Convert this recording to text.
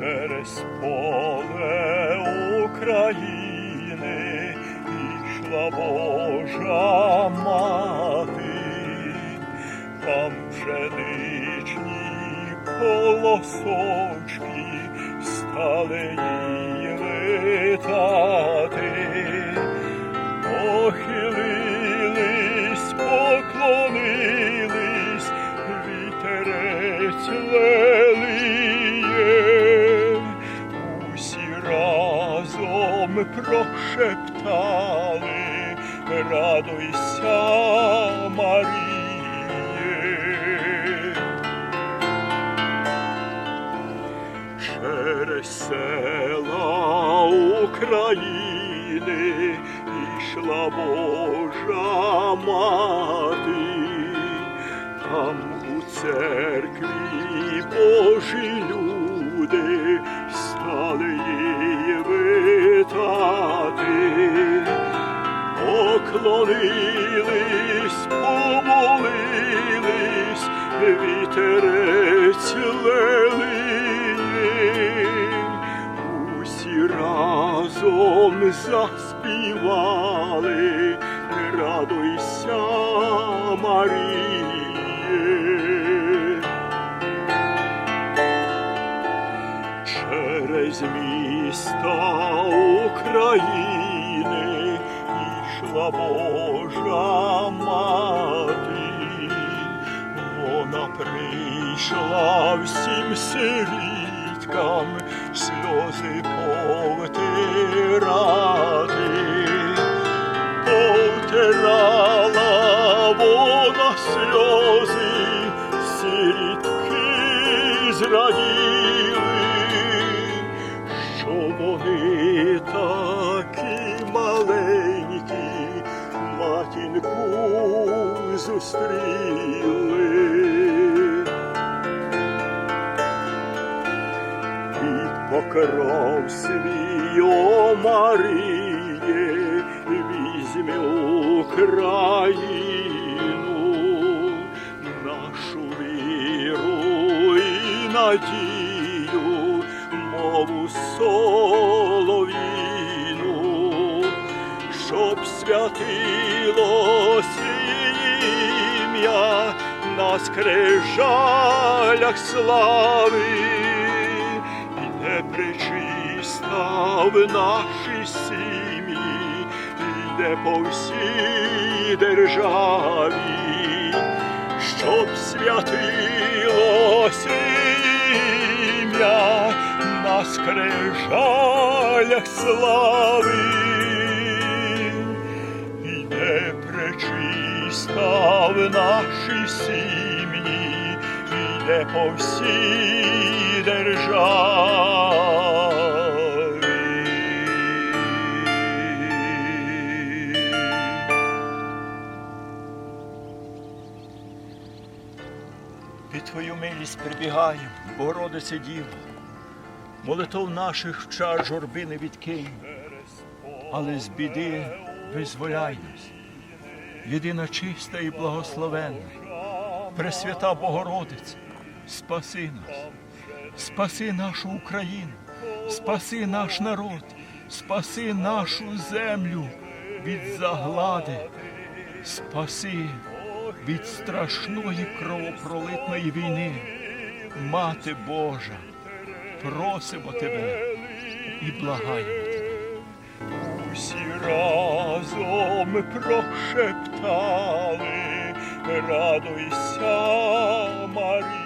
Через поле України ішла Божа мати, там пшеничні колосочки стали їй витати. Прошептали, радуйся, Маріє. Через села України ішла Божа мати, там у церкві Божі люди стали її витати, поклонились, помолились, вітерець леліє, усі разом заспівали, радуйся, Маріє. Через міста України ішла Божа мати, вона прийшла всім сиріткам сльози повтирати, повтирала вона сльози, сирітки зраділи, зустріли. Під покров свій, о Маріє, візьми Україну, нашу віру і надію, мову солов'їну, святилось ім'я на скрижалях слави, і не причиста в нашій сім'ї, йде по всій державі, щоб святилось ім'я на скрижалях слави. Пречиста в нашій сім'ї, іде по всій державі. Під Твою милість прибігаємо, Богородице Діво, молитов наших в час журби не відкинь, але з біди визволяй нас. Єдина чиста і благословенна, Пресвята Богородице, спаси нас, спаси нашу Україну, спаси наш народ, спаси нашу землю від заглади, спаси від страшної кровопролитної війни. Мати Божа, просимо тебе і благаємо тебе. Разом прошептали, радуйся, Марія.